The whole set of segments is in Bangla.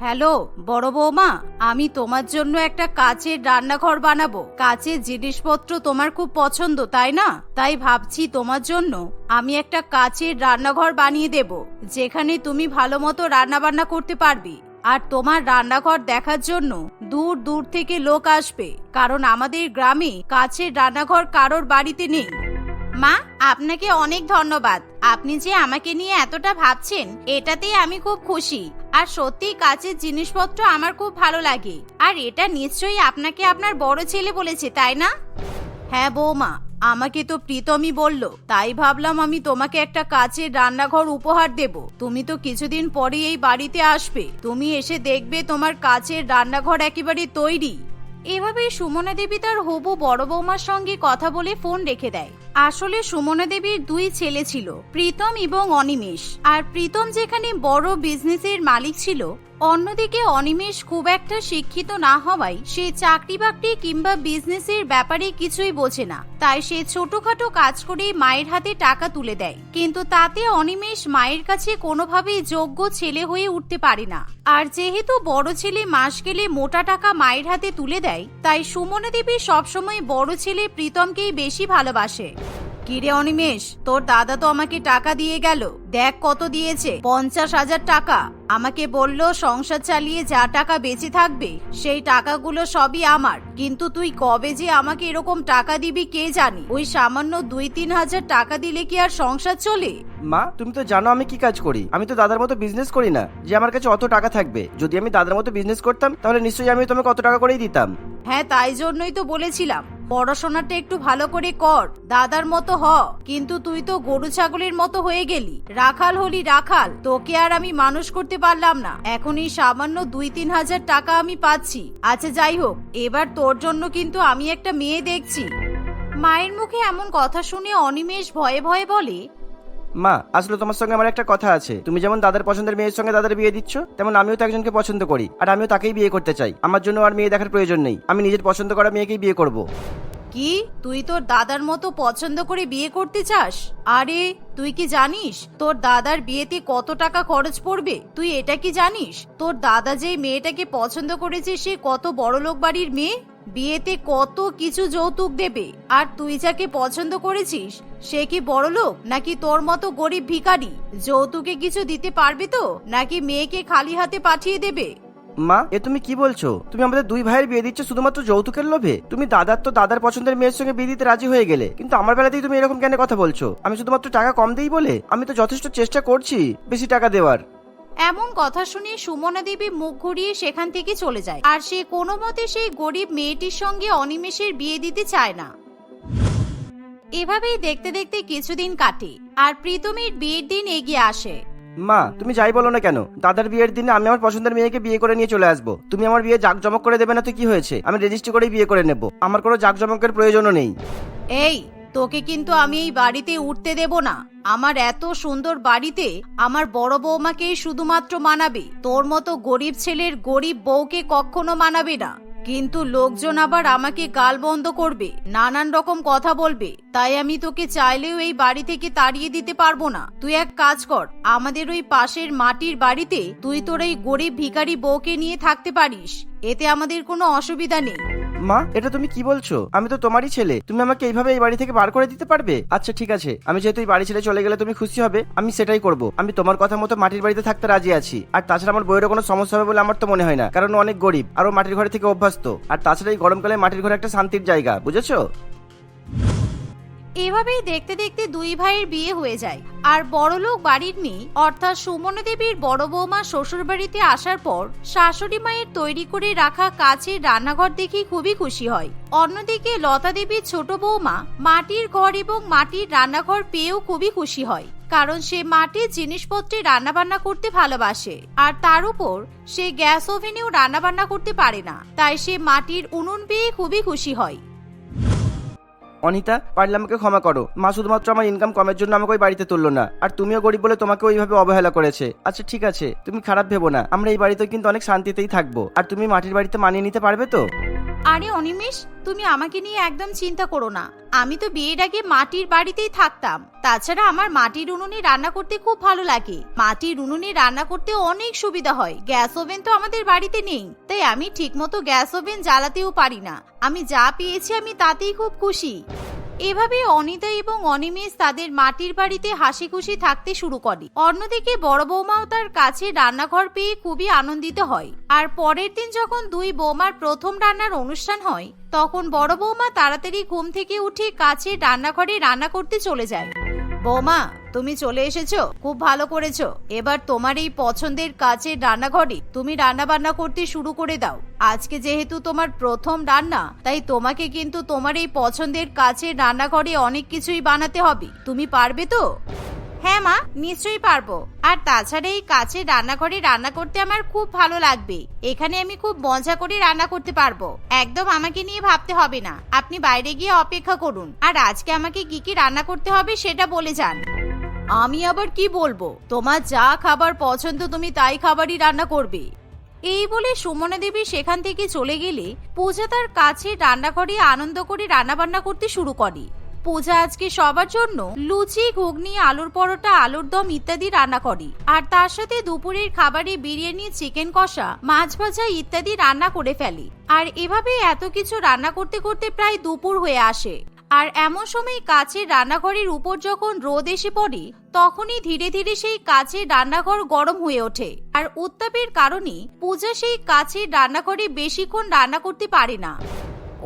হ্যালো, বড় বৌমা, আমি তোমার জন্য একটা কাচের রান্নাঘর বানাবো। কাচের জিনিসপত্র তোমার খুব পছন্দ, তাই না? তাই ভাবছি তোমার জন্য আমি একটা কাচের রান্নাঘর বানিয়ে দেব, যেখানে তুমি ভালো মতো রান্না বান্না করতে পারবে। আর তোমার রান্নাঘর দেখার জন্য দূর দূর থেকে লোক আসবে, কারণ আমাদের গ্রামে কাচের রান্নাঘর কারোর বাড়িতে নেই। মা, আপনাকে অনেক ধন্যবাদ। আপনি যে আমাকে নিয়ে এতটা ভাবছেন, এটাতেই আমি খুব খুশি। আর সত্যি কাচের জিনিসপত্র আমার খুব ভালো লাগে। আর এটা নিশ্চয়ই আপনাকে আপনার বড় ছেলে বলেছে, তাই না? হ্যাঁ বৌমা, আমাকে তো প্রীতমই বলল, তাই ভাবলাম আমি তোমাকে একটা কাচের রান্নাঘর উপহার দেব। তুমি তো কিছুদিন পরে এই বাড়িতে আসবে। তুমি এসে দেখবে তোমার কাচের রান্নাঘর একেবারে তৈরি। এভাবে সুমনা দেবী তার হবু বড় বৌমার সঙ্গে কথা বলে ফোন রেখে দেয়। আসলে সুমনা দেবীর দুই ছেলে ছিল, প্রীতম এবং অনিমেষ। আর প্রীতম যেখানে বড় বিজনেসের মালিক ছিল অন্যদিকে অনিমেষ খুব একটা শিক্ষিত না হওয়ায় সে চাকরি বাকরি কিংবা বিজনেসের ব্যাপারে কিছুই বোঝে না। তাই সে ছোটখাটো কাজ করে মায়ের হাতে টাকা তুলে দেয়। কিন্তু তাতে অনিমেষ মায়ের কাছে কোনোভাবেই যোগ্য ছেলে হয়ে উঠতে পারে না। আর যেহেতু বড় ছেলে মাস গেলে মোটা টাকা মায়ের হাতে তুলে দেয়, তাই সুমনা দেবী সবসময় বড় ছেলে প্রীতমকেই বেশি ভালোবাসে। কিরে অনিমেষ তোর দাদা তো আমাকে টাকা দিয়ে গেল। দেখ কত দিয়েছে পঞ্চাশ হাজার টাকা। আমাকে বলল সংসার চালিয়ে যা টাকা বেঁচে থাকবে সেই টাকাগুলো সবই আমার। কিন্তু তুই কবে যে আমাকে এরকম টাকা দিবি কে জানি? ওই সামান্য দুই তিন হাজার টাকা দিলে কি আর সংসার চলে? মা তুমি তো জানো আমি কি কাজ করি। আমি তো দাদার মতো বিজনেস করি না যে আমার কাছে অত টাকা থাকবে। যদি আমি দাদার মতো বিজনেস করতাম তাহলে নিশ্চয়ই আমি তোমাকে অত টাকা করেই দিতাম। হ্যাঁ তাই জন্যই তো বলেছিলাম। পড়াশোনাটা একটু ভালো করে কর, দাদার মতো হ। কিন্তু তুই তো গরু ছাগলের মতো হয়ে গেলি। রাখাল হলি রাখাল, তোকে আর আমি মানুষ করতে পারলাম না। এখন এই সামান্য দুই তিন হাজার টাকা আমি পাচ্ছি। আচ্ছা যাই হোক, এবার তোর জন্য কিন্তু আমি একটা মেয়ে দেখছি। মায়ের মুখে এমন কথা শুনে অনিমেষ ভয়ে ভয়ে বলে, মা, আসলে তোমার সঙ্গে আমার একটা কথা আছে। তুমি যেমন দাদার পছন্দের মেয়ের সঙ্গে দাদার বিয়ে দিচ্ছ, তেমন আমিও তো একজনকে পছন্দ করি। আর আমিও তাকেই বিয়ে করতে চাই। আমার জন্য আর মেয়ে দেখার প্রয়োজন নেই। আমি নিজের পছন্দ করা মেয়েকেই বিয়ে করব। কি? তুই তোর দাদার মতো পছন্দ করে বিয়ে করতে চাস? আরে, তুই কি জানিস? তোর দাদার বিয়েতে কত টাকা খরচ পড়বে? তুই এটা কি জানিস? তোর দাদা যে মেয়েটাকে পছন্দ করেছে, সে কত বড় লোক বাড়ির মেয়ে? বিয়েতে কত কিছু যৌতুক দেবে? আর তুই যাকে পছন্দ করেছিস, সে কি বড় লোক নাকি তোর মতো গরিব ভিখারি? যৌতুকে কিছু দিতে পারবে তো? নাকি মেয়েকে খালি হাতে পাঠিয়ে দেবে? মা, এ তুমি কি বলছো? তুমি আমাদের দুই ভাইয়ের বিয়ে দিচ্ছ শুধুমাত্র যৌতুকের লোভে? তুমি দাদার তো দাদার পছন্দের মেয়ের সঙ্গে বিয়ে দিতে রাজি হয়ে গেলে। কিন্তু আমার বেলাতেই তুমি এরকম কেন কথা বলছো? আমি শুধুমাত্র টাকা কম দেই বলে? আমি তো যথেষ্ট চেষ্টা করছি বেশি টাকা দেওয়ার। এমন কথা শুনে সুমনা দেবী মুখ ঘুরিয়ে সেখান থেকে চলে যায়। আর সে কোনো মতে সেই গরিব মেয়েটির সঙ্গে অনিমেষের বিয়ে দিতে চায় না। এভাবেই দেখতে দেখতে কিছুদিন কাটে, আর প্রীতমের বিয়ের দিন এগিয়ে আসে। মা, তুমি যাই বলো না কেন? দাদার বিয়ের দিনে আমি আমার পছন্দের মেয়েকে বিয়ে করে নিয়ে চলে আসব। তুমি আমার বিয়ে জাকজমক করে দেবে না তো কি হয়েছে? আমি রেজিস্ট্রি করেই বিয়ে করে নেব। আমার কোনো জাকজমকের প্রয়োজনও নেই। এই, তোকে কিন্তু আমি এই বাড়িতে উঠতে দেব না। আমার এত সুন্দর বাড়িতে আমার বড় বৌমাকেই শুধুমাত্র মানাবে। তোর মতো গরিব ছেলের গরিব বউকে কখনো মানাবে না। কিন্তু লোকজন আবার আমাকে গাল বন্ধ করবে, নানান রকম কথা বলবে, তাই আমি তোকে চাইলেও এই বাড়ি থেকে তাড়িয়ে দিতে পারব না। তুই এক কাজ কর, আমাদের ওই পাশের মাটির বাড়িতে তুই তোর এই গরিব ভিখারি বউকে নিয়ে থাকতে পারিস, এতে আমাদের কোনো অসুবিধা নেই। মা, এটা তুমি কি বলছো? আমি তো তোমারই ছেলে। তুমি আমাকে এইভাবে এই বাড়ি থেকে বার করে দিতে পারবে? আচ্ছা ঠিক আছে। আমি যেহেতু এই বাড়ি ছেড়ে চলে গেলে তুমি খুশি হবে, আমি সেটাই করব। আমি তোমার কথা মতো মাটির বাড়িতে থাকতে রাজি আছি। আর তাছাড়া আমার বইয়েরও কোনো সমস্যা হবে বলে আমার তো মনে হয় না, কারণ অনেক গরিব, আর ও মাটির ঘরে থেকে অভ্যস্ত। আর তাছাড়া এই গরমকালে মাটির ঘরে একটা শান্তির জায়গা, বুঝেছ? এভাবেই দেখতে দেখতে দুই ভাইয়ের বিয়ে হয়ে যায়। আর বড়লোক বাড়ির মেয়ে, অর্থাৎ সুমনা দেবীর বড় বৌমা শ্বশুর বাড়িতে আসার পর শাশুড়ি মায়ের তৈরি করে রাখা কাছের রান্নাঘর দেখে খুবই খুশি হয়। অন্যদিকে লতা দেবীর ছোট বৌমা মাটির ঘর এবং মাটির রান্নাঘর পেয়েও খুবই খুশি হয়, কারণ সে মাটির জিনিসপত্রে রান্নাবান্না করতে ভালোবাসে। আর তার উপর সে গ্যাস ওভেনেও রান্নাবান্না করতে পারে না, তাই সে মাটির উনুন পেয়ে খুবই খুশি হয়। অনিতা, পারলে আমাকে ক্ষমা করো। মা শুধুমাত্র আমার ইনকাম কমের জন্য আমাকে ওই বাড়িতে তুললো না। আর তুমিও গরিব বলে তোমাকে ওইভাবে অবহেলা করেছে। আচ্ছা ঠিক আছে। তুমি খারাপ ভেবো না। আমরা এই বাড়িতে কিন্তু অনেক শান্তিতেই থাকব। আর তুমি মাটির বাড়িতে মানিয়ে নিতে পারবে তো? আরে অনিমেষ, তুমি আমাকে নিয়ে একদম চিন্তা করো না। আমি তো বিয়ের আগে মাটির বাড়িতেই থাকতাম। তাছাড়া আমার মাটির উনুনে রান্না করতে খুব ভালো লাগে। মাটির উনুনে রান্না করতে অনেক সুবিধা হয়। গ্যাস ওভেন তো আমাদের বাড়িতে নেই। তাই আমি ঠিকমতো গ্যাস ওভেন জ্বালাতেও পারি না। আমি যা পেয়েছি আমি তাতেই খুব খুশি। এভাবে অনিতা এবং অনিমেষ তাদের মাটির বাড়িতে হাসি খুশি থাকতে শুরু করে। অন্যদিকে বড় বৌমাও তার কাছে রান্নাঘর পেয়ে খুবই আনন্দিত হয়। আর পরের দিন যখন দুই বৌমার প্রথম রান্নার অনুষ্ঠান হয়, তখন বড় বৌমা তাড়াতাড়ি ঘুম থেকে উঠে কাছে রান্নাঘরে রান্না করতে চলে যায়। বৌমা, তুমি চলে এসেছ? খুব ভালো করেছ। এবার তোমার এই পছন্দের কাছের রান্নাঘরে তুমি রান্না বান্না করতে শুরু করে দাও। আজকে যেহেতু তোমার প্রথম রান্না, তাই তোমাকে কিন্তু তোমার এই পছন্দের কাছের রান্নাঘরে অনেক কিছুই বানাতে হবে। তুমি পারবে তো? হ্যাঁ মা, নিশ্চয়ই পারব। আর তাছাড়া এই কাছে রান্নাঘরে রান্না করতে আমার খুব ভালো লাগবে। এখানে আমি খুব মজা করে রান্না করতে পারব। একদম আমাকে নিয়ে ভাবতে হবে না। আপনি বাইরে গিয়ে অপেক্ষা করুন। আর আজকে আমাকে কি কি রান্না করতে হবে সেটা বলে যান। আমি আবার কি বলব? তোমার যা খাবার পছন্দ তুমি তাই খাবারই রান্না করবে। এই বলে সুমনা দেবী সেখান থেকে চলে গেলে পূজা তার কাছে রান্নাঘরে আনন্দ করে রান্না বান্না করতে শুরু করে। পূজা আজকে সবার জন্য? লুচি, ঘুগনি, আলুর পরোটা, আলুর দম ইত্যাদি রান্না করে। আর তার সাথে দুপুরের খাবারে বিরিয়ানি, চিকেন কষা, মাছ ভাজা ইত্যাদি রান্না করে ফেলে। আর এভাবে এত কিছু রান্না করতে করতে প্রায় দুপুর হয়ে আসে। আর এমন সময় কাছের রান্নাঘরের উপর যখন রোদ এসে পড়ে, তখনই ধীরে ধীরে সেই কাছের রান্নাঘর গরম হয়ে ওঠে। আর উত্তাপের কারণে পূজা সেই কাছের রান্নাঘরে বেশিক্ষণ রান্না করতে পারে না।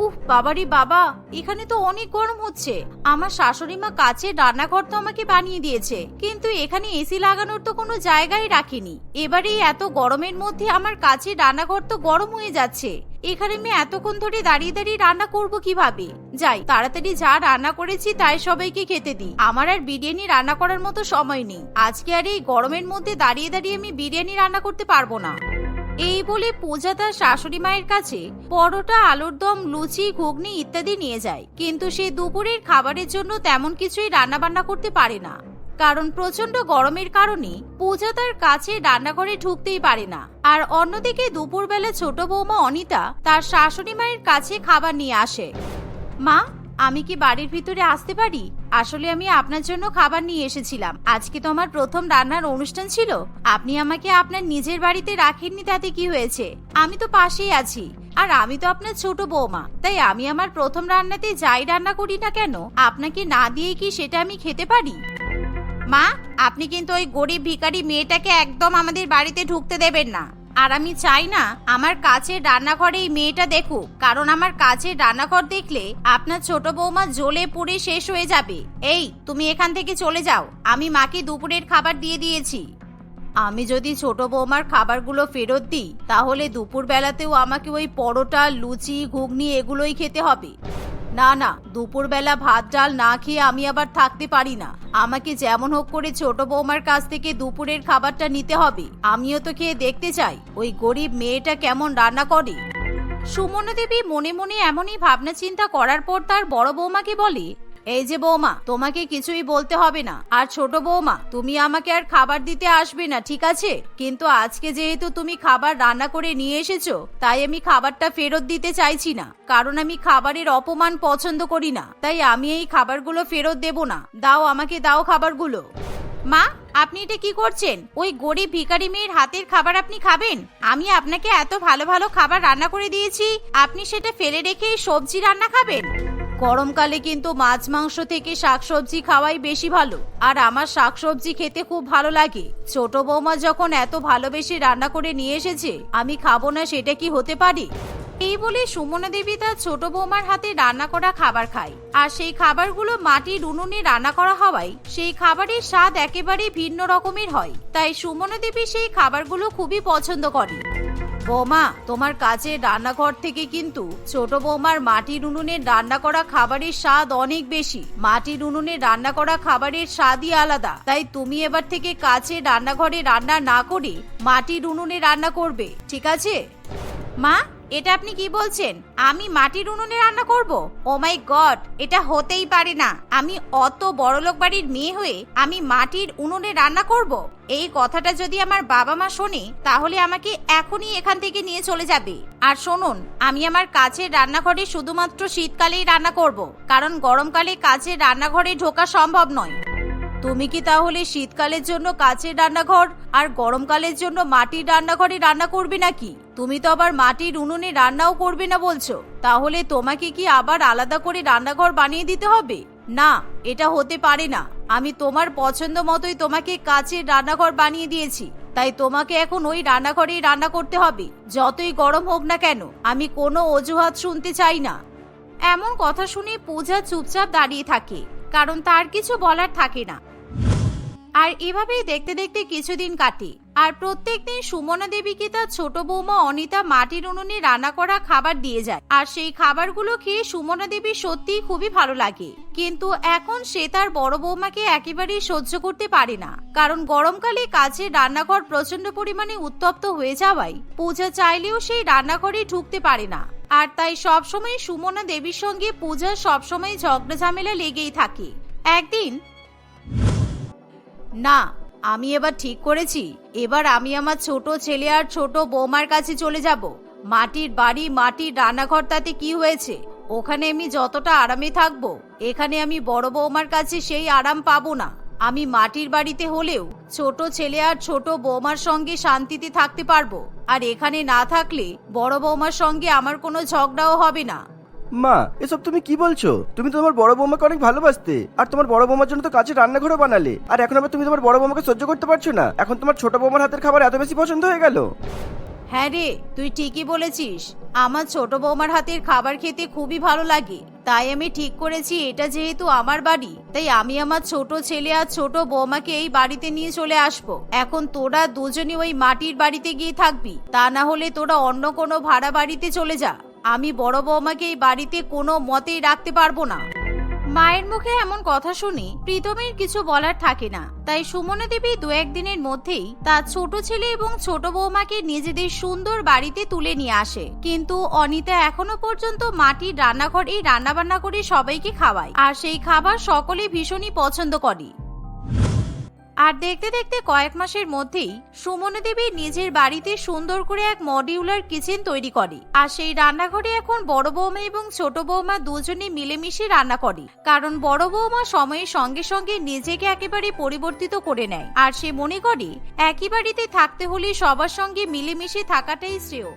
উফ বাবারি বাবা, এখানে তো অনেক গরম হচ্ছে। আমার শাশুড়ি মা কাছের রান্নাঘর তো আমাকে বানিয়ে দিয়েছে, কিন্তু এখানে এসি লাগানোর তো কোনো জায়গায় রাখিনি। এবারে এত গরমের মধ্যে আমার কাছের রান্নাঘর তো গরম হয়ে যাচ্ছে। এখানে আমি এতক্ষণ ধরে দাঁড়িয়ে দাঁড়িয়ে রান্না করব কীভাবে? যাই, তাড়াতাড়ি যা রান্না করেছি তাই সবাইকে খেতে দিই আমার আর বিরিয়ানি রান্না করার মতো সময় নেই। আজকে আর এই গরমের মধ্যে দাঁড়িয়ে দাঁড়িয়ে আমি বিরিয়ানি রান্না করতে পারব না। এই বলে পূজা তার শাশুড়ি মায়ের কাছে পরোটা, আলুর দম, লুচি, ঘুগনি ইত্যাদি নিয়ে যায়। কিন্তু সে দুপুরের খাবারের জন্য তেমন কিছুই রান্না বান্না করতে পারে না। কারণ প্রচণ্ড গরমের কারণে পূজা তার কাছে রান্নাঘরে ঢুকতেই পারে না। আর অন্যদিকে দুপুরবেলা ছোট বৌমা অনিতা তার শাশুড়ি মায়ের কাছে খাবার নিয়ে আসে। মা আমি কি বাড়ির ভিতরে আসতে পারি? আসলে আমি আপনার জন্য খাবার নিয়ে এসেছিলাম। আজকে তো আমার প্রথম রান্নার অনুষ্ঠান ছিল। আপনি আমাকে আপনার নিজের বাড়িতে রাখেননি, তাতে কি হয়েছে? আমি তো পাশেই আছি। আর আমি তো আপনার ছোট বৌমা। তাই আমি আমার প্রথম রান্নাতে যাই রান্না করি না কেন? আপনাকে না দিয়ে কি সেটা আমি খেতে পারি? মা, আপনি কিন্তু ওই গরিব ভিখারি মেয়েটাকে একদম আমাদের বাড়িতে ঢুকতে দেবেন না। আর আমি চাই না আমার কাছে রান্নাঘরে এই মেয়েটা দেখুক, কারণ আমার কাছে রান্নাঘর দেখলে আপনার ছোট বৌমা জ্বলে পুড়ে শেষ হয়ে যাবে। এই, তুমি এখান থেকে চলে যাও, আমি মাকে দুপুরের খাবার দিয়ে দিয়েছি। আমি যদি ছোট বৌমার খাবারগুলো ফেরত দিই, তাহলে দুপুর বেলাতেও আমাকে ওই পরোটা, লুচি, ঘুগনি এগুলোই খেতে হবে। না না, দুপুরবেলা ভাত, ডাল না খেয়ে আমি আবার থাকতে পারি না। আমাকে যেমন হোক করে ছোট বৌমার কাছ থেকে দুপুরের খাবারটা নিতে হবে। আমিও তো খেয়ে দেখতে চাই, ওই গরিব মেয়েটা কেমন রান্না করে? সুমনা দেবী মনে মনে এমনই ভাবনা চিন্তা করার পর তার বড় বৌমাকে বলে এই যে বৌমা, তোমাকে কিছুই বলতে হবে না। আর ছোট বৌমা, তুমি আমাকে আর খাবার দিতে আসবে না, ঠিক আছে? কিন্তু আজকে যেহেতু তুমি খাবার রান্না করে নিয়ে এসেছ, তাই আমি খাবারটা ফেরত দিতে চাইছি না। কারণ আমি খাবারের অপমান পছন্দ করি না। তাই আমি এই খাবারগুলো ফেরত দেব না। দাও আমাকে, দাও খাবারগুলো। মা, আপনি এটা কি করছেন? ওই গরিব ভিখারি মেয়ের হাতের খাবার আপনি খাবেন? আমি আপনাকে এত ভালো ভালো খাবার রান্না করে দিয়েছি, আপনি সেটা ফেলে রেখে সবজি রান্না খাবেন? গরমকালে কিন্তু মাছ, মাংস থেকে শাকসবজি খাওয়াই বেশি ভালো। আর আমার শাকসবজি খেতে খুব ভালো লাগে। ছোট বৌমা যখন এত ভালোবেসে রান্না করে নিয়ে এসেছে, আমি খাব না সেটা কি হতে পারে? এই বলে সুমনা দেবী তার ছোট বৌমার হাতে রান্না করা খাবার খায়। আর সেই খাবারগুলো মাটির উনুনে রান্না করা হওয়ায়, সেই খাবারের স্বাদ একেবারে ভিন্ন রকমের হয়। তাই সুমনা দেবী সেই খাবারগুলো খুবই পছন্দ করে। বৌমা, তোমার কাছে রান্নাঘর থেকে কিন্তু ছোট বৌমার মাটির উনুনে রান্না করা খাবারের স্বাদ অনেক বেশি। মাটির উনুনে রান্না করা খাবারের স্বাদই আলাদা। তাই তুমি এবার থেকে কাছে রান্নাঘরে রান্না না করে মাটির উনুনে রান্না করবে, ঠিক আছে? মা? এটা আপনি কি বলছেন? আমি মাটির উনুনে রান্না করব? ও মাই গড এটা হতেই পারে না। আমি অত বড়লোক বাড়ির মেয়ে হয়ে আমি মাটির উনুনে রান্না করব? এই কথাটা যদি আমার বাবা মা শোনে, তাহলে আমাকে এখনই এখান থেকে নিয়ে চলে যাবে। আর শুনুন, আমি আমার কাছের রান্নাঘরে শুধুমাত্র শীতকালেই রান্না করব, কারণ গরমকালে কাছের রান্নাঘরে ঢোকা সম্ভব নয়। তুমি কি তাহলে শীতকালের জন্য কাচের রান্নাঘর আর গরমকালের জন্য মাটির রান্নাঘরে রান্না করবে নাকি? তুমি তো আবার মাটির উনুনে রান্নাও করবে না বলছো। তাহলে তোমাকে কি আবার আলাদা করে রান্নাঘর বানিয়ে দিতে হবে? না, এটা হতে পারে না। আমি তোমার পছন্দ মতোই তোমাকে কাচের রান্নাঘর বানিয়ে দিয়েছি। তাই তোমাকে এখন ওই রান্নাঘরেই রান্না করতে হবে। যতই গরম হোক না কেন, আমি কোনো অজুহাত শুনতে চাই না। এমন কথা শুনে পূজা চুপচাপ দাঁড়িয়ে থাকে, কারণ তার কিছু বলার থাকে না। আর এভাবেই দেখতে দেখতে কিছুদিন কাটে। আর প্রত্যেকদিন সুমনা দেবীকে তার ছোট বৌমা অনিতা মাটির উনুনে রান্না করা খাবার দিয়ে যায়। আর সেই খাবারগুলো খেয়ে সুমনা দেবী সত্যিই খুবই ভালো লাগে। কিন্তু এখন সে তার বড় বৌমাকে একেবারেই সহ্য করতে পারে না। কারণ গরমকালে কাজের রান্নাঘর প্রচণ্ড পরিমাণে উত্তপ্ত হয়ে যাওয়ায় পূজা চাইলেও সেই রান্নাঘরে ঢুকতে পারে না। আর তাই সবসময় সুমনা দেবীর সঙ্গে পূজা সবসময় ঝগড়া ঝামেলা লেগেই থাকে। একদিন না আমি এবার ঠিক করেছি। এবার আমি আমার ছোট ছেলে আর ছোট বৌমার কাছে চলে যাব। মাটির বাড়ি, মাটির রান্নাঘর তাতে কি হয়েছে? ওখানে আমি যতটা আরামে থাকব, এখানে আমি বড় বৌমার কাছে সেই আরাম পাবো না। আমি মাটির বাড়িতে হলেও ছোট ছেলে আর ছোট বৌমার সঙ্গে শান্তিতে থাকতে পারব। আর এখানে না থাকলে বড় বৌমার সঙ্গে আমার কোনো ঝগড়াও হবে না। মা, এসব তুমি কি বলছো? তুমি তো তোমার বড় বৌমাকে অনেক ভালোবাসতে। আর তোমার বড় বৌমার জন্য তো কাছে রান্নাঘরও বানালে। আর এখন আবার তুমি তোমার বড় বৌমাকে সহ্য করতে পারছ না। এখন তোমার ছোট বৌমার হাতের খাবার এত বেশি পছন্দ হয়ে গেল। হ্যাঁ রে, তুই ঠিকই বলেছিস। আমার ছোট বৌমার হাতের খাবার খেতে খুবই ভালো লাগে। তাই আমি ঠিক করেছি, এটা যেহেতু আমার বাড়ি। তাই আমি আমার ছোট ছেলে আর ছোট বৌমাকে এই বাড়িতে নিয়ে চলে আসব। এখন তোরা দুজনই ওই মাটির বাড়িতে গিয়ে থাকবি। তা না হলে তোরা অন্য কোনো ভাড়া বাড়িতে চলে যা। আমি বড় বৌমাকে এই বাড়িতে কোনো মতেই রাখতে পারব না। মায়ের মুখে এমন কথা শুনে প্রীতমের কিছু বলার থাকে না। তাই সুমনা দেবী দু একদিনের মধ্যেই তার ছোট ছেলে এবং ছোট বৌমাকে নিজেদের সুন্দর বাড়িতে তুলে নিয়ে আসে। কিন্তু অনিতা এখনও পর্যন্ত মাটির রান্নাঘরেই রান্নাবান্না করে সবাইকে খাওয়ায়। আর সেই খাবার সকলে ভীষণই পছন্দ করে। আর দেখতে দেখতে কয়েক মাসের মধ্যেই সুমনা দেবী নিজের বাড়িতে সুন্দর করে এক মডিউলার কিচেন তৈরি করে। আর সেই রান্নাঘরে এখন বড় বৌমা এবং ছোট বৌমা দুজনে মিলেমিশে রান্না করে। কারণ বড় বৌমা সময়ের সঙ্গে সঙ্গে নিজেকে একেবারে পরিবর্তিত করে নেয়। আর সে মনে করে, একই বাড়িতে থাকতে হলে সবার সঙ্গে মিলেমিশে থাকাটাই শ্রেয়।